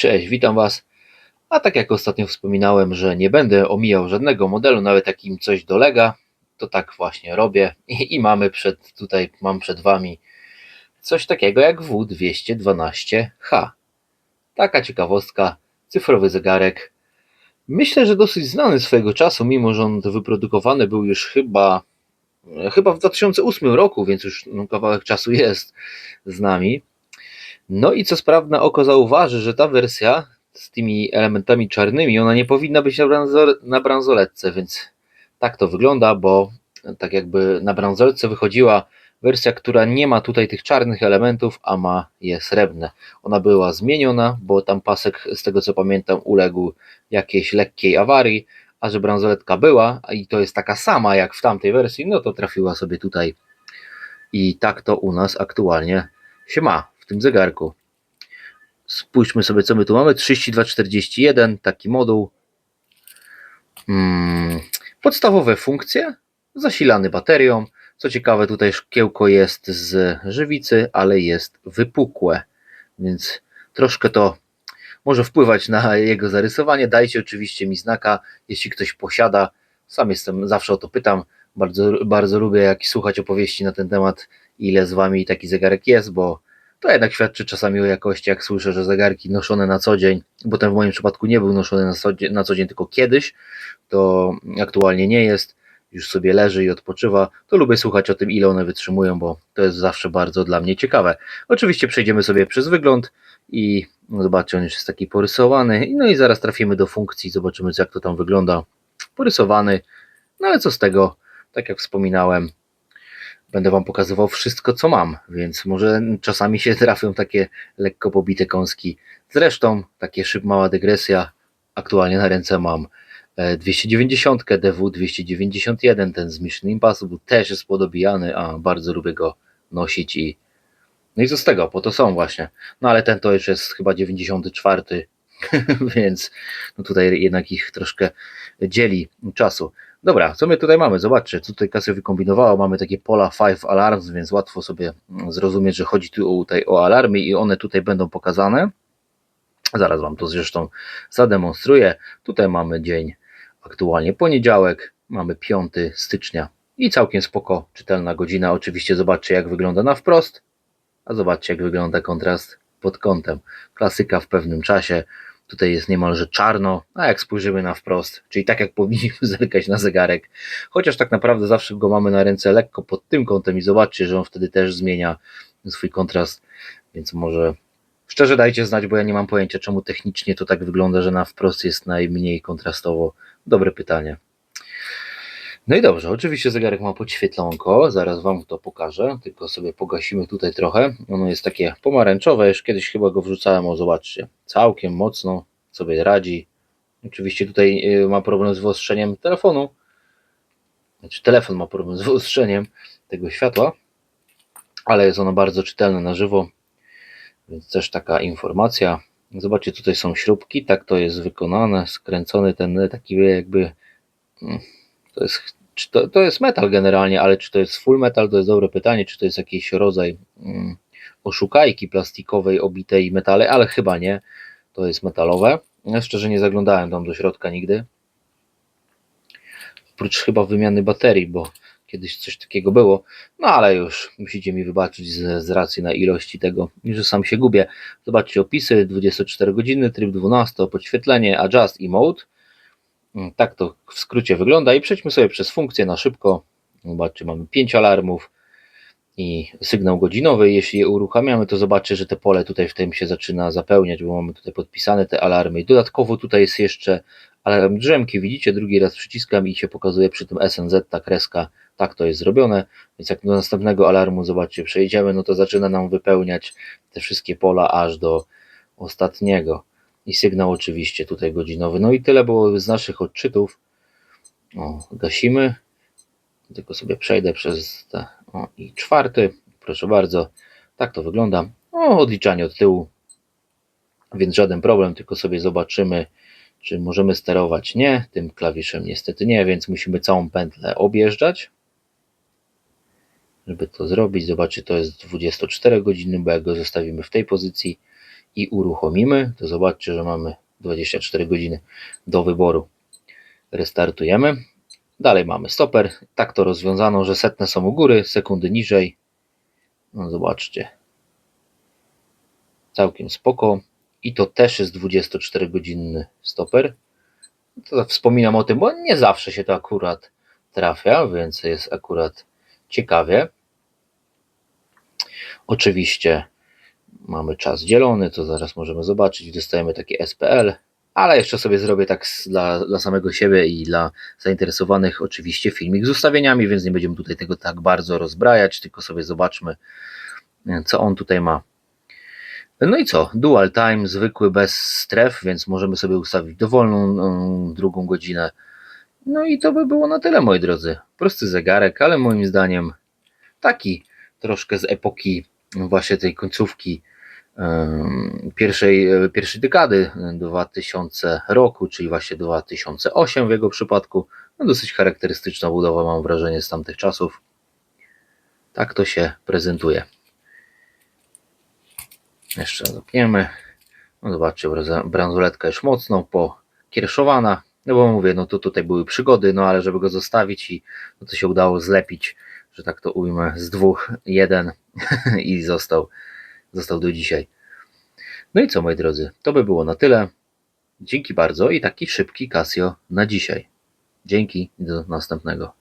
Cześć, witam Was. A tak jak ostatnio wspominałem, że nie będę omijał żadnego modelu, nawet jak im coś dolega, to tak właśnie robię i, i mamy przed tutaj, mam przed Wami coś takiego jak W212H. Taka ciekawostka, cyfrowy zegarek. Myślę, że dosyć znany swojego czasu, mimo że on wyprodukowany był już chyba, chyba w 2008 roku, więc już no, kawałek czasu jest z nami. No i co sprawne oko zauważy, że ta wersja z tymi elementami czarnymi, ona nie powinna być na, na bransoletce, więc tak to wygląda, bo tak jakby na bransoletce wychodziła wersja, która nie ma tutaj tych czarnych elementów, a ma je srebrne. Ona była zmieniona, bo tam pasek, z tego co pamiętam, uległ jakiejś lekkiej awarii, a że bransoletka była i to jest taka sama jak w tamtej wersji, no to trafiła sobie tutaj i tak to u nas aktualnie się ma tym zegarku. Spójrzmy sobie, co my tu mamy. 3241, taki moduł. Mm, podstawowe funkcje, zasilany baterią. Co ciekawe, tutaj szkiełko jest z żywicy, ale jest wypukłe, więc troszkę to może wpływać na jego zarysowanie. Dajcie oczywiście mi znaka, jeśli ktoś posiada. Sam jestem, zawsze o to pytam. Bardzo, bardzo lubię jak słuchać opowieści na ten temat, ile z wami taki zegarek jest, bo to jednak świadczy czasami o jakości, jak słyszę, że zegarki noszone na co dzień, bo ten w moim przypadku nie był noszony na co, dzień, na co dzień, tylko kiedyś, to aktualnie nie jest, już sobie leży i odpoczywa, to lubię słuchać o tym, ile one wytrzymują, bo to jest zawsze bardzo dla mnie ciekawe. Oczywiście przejdziemy sobie przez wygląd i zobaczcie, on już jest taki porysowany, no i zaraz trafimy do funkcji, zobaczymy jak to tam wygląda. Porysowany, no ale co z tego, tak jak wspominałem, będę Wam pokazywał wszystko, co mam, więc może czasami się trafią takie lekko pobite kąski. Zresztą, takie szyb, mała dygresja, aktualnie na ręce mam e, 290 DW 291, ten z Mission Impossible też jest podobijany, a bardzo lubię go nosić i no i co z tego, po to są właśnie. No ale ten to już jest chyba 94, więc no tutaj jednak ich troszkę dzieli czasu. Dobra, co my tutaj mamy? Zobaczcie, co tutaj Casio wykombinowało. Mamy takie pola 5 alarms, więc łatwo sobie zrozumieć, że chodzi tu tutaj o alarmy i one tutaj będą pokazane. Zaraz Wam to zresztą zademonstruję. Tutaj mamy dzień aktualnie poniedziałek, mamy 5 stycznia i całkiem spoko, czytelna godzina. Oczywiście zobaczcie jak wygląda na wprost, a zobaczcie jak wygląda kontrast pod kątem. Klasyka w pewnym czasie. Tutaj jest niemalże czarno, a jak spojrzymy na wprost, czyli tak jak powinniśmy zerkać na zegarek, chociaż tak naprawdę zawsze go mamy na ręce lekko pod tym kątem i zobaczcie, że on wtedy też zmienia swój kontrast, więc może szczerze dajcie znać, bo ja nie mam pojęcia, czemu technicznie to tak wygląda, że na wprost jest najmniej kontrastowo. Dobre pytanie. No i dobrze, oczywiście zegarek ma podświetlonko, zaraz Wam to pokażę, tylko sobie pogasimy tutaj trochę. Ono jest takie pomarańczowe, już kiedyś chyba go wrzucałem, o zobaczcie, całkiem mocno sobie radzi. Oczywiście tutaj y, ma problem z wyostrzeniem telefonu, znaczy telefon ma problem z wyostrzeniem tego światła, ale jest ono bardzo czytelne na żywo, więc też taka informacja. Zobaczcie, tutaj są śrubki, tak to jest wykonane, skręcony ten taki jakby mm, to jest, czy to, to jest metal generalnie, ale czy to jest full metal, to jest dobre pytanie, czy to jest jakiś rodzaj mm, oszukajki plastikowej obitej metale, ale chyba nie, to jest metalowe. Ja szczerze nie zaglądałem tam do środka nigdy. Oprócz chyba wymiany baterii, bo kiedyś coś takiego było, no ale już musicie mi wybaczyć z, z racji na ilości tego, że sam się gubię. Zobaczcie opisy, 24 godziny, tryb 12, podświetlenie, adjust i mode. Mm, Tak to w skrócie wygląda i przejdźmy sobie przez funkcję na szybko. Zobaczcie, mamy 5 alarmów i sygnał godzinowy. Jeśli je uruchamiamy, to zobaczcie, że te pole tutaj w tym się zaczyna zapełniać, bo mamy tutaj podpisane te alarmy. Dodatkowo tutaj jest jeszcze alarm drzemki. Widzicie, drugi raz przyciskam i się pokazuje przy tym SNZ ta kreska. Tak to jest zrobione. Więc jak do następnego alarmu, zobaczcie, przejdziemy, no to zaczyna nam wypełniać te wszystkie pola aż do ostatniego i sygnał oczywiście tutaj godzinowy. No i tyle było z naszych odczytów. O, gasimy. Tylko sobie przejdę przez te. O, i czwarty. Proszę bardzo. Tak to wygląda. O, odliczanie od tyłu. Więc żaden problem, tylko sobie zobaczymy, czy możemy sterować. Nie, tym klawiszem niestety nie, więc musimy całą pętlę objeżdżać. Żeby to zrobić, zobaczcie, to jest 24 godziny, bo jak go zostawimy w tej pozycji i uruchomimy, to zobaczcie, że mamy 24 godziny do wyboru. Restartujemy. Dalej mamy stoper. Tak to rozwiązano, że setne są u góry, sekundy niżej. No zobaczcie. Całkiem spoko. I to też jest 24-godzinny stoper. To wspominam o tym, bo nie zawsze się to akurat trafia, więc jest akurat ciekawie. Oczywiście mamy czas dzielony, to zaraz możemy zobaczyć. Dostajemy takie SPL, ale jeszcze sobie zrobię tak dla, dla samego siebie i dla zainteresowanych oczywiście filmik z ustawieniami, więc nie będziemy tutaj tego tak bardzo rozbrajać, tylko sobie zobaczmy, e, co on tutaj ma. No i co? Dual time, zwykły, bez stref, więc możemy sobie ustawić dowolną mm, drugą godzinę. No i to by było na tyle, moi drodzy. Prosty zegarek, ale moim zdaniem taki troszkę z epoki właśnie tej końcówki pierwszej, e, pierwszej dekady 2000 roku, czyli właśnie 2008 w jego przypadku. No dosyć charakterystyczna budowa, mam wrażenie, z tamtych czasów. Tak to się prezentuje. Jeszcze zapniemy. No zobaczcie, bransoletka już mocno pokierszowana. No bo mówię, no to tutaj były przygody, no ale żeby go zostawić i no to się udało zlepić, że tak to ujmę, z dwóch jeden i został, został do dzisiaj. No i co moi drodzy, to by było na tyle. Dzięki bardzo i taki szybki Casio na dzisiaj. Dzięki i do następnego.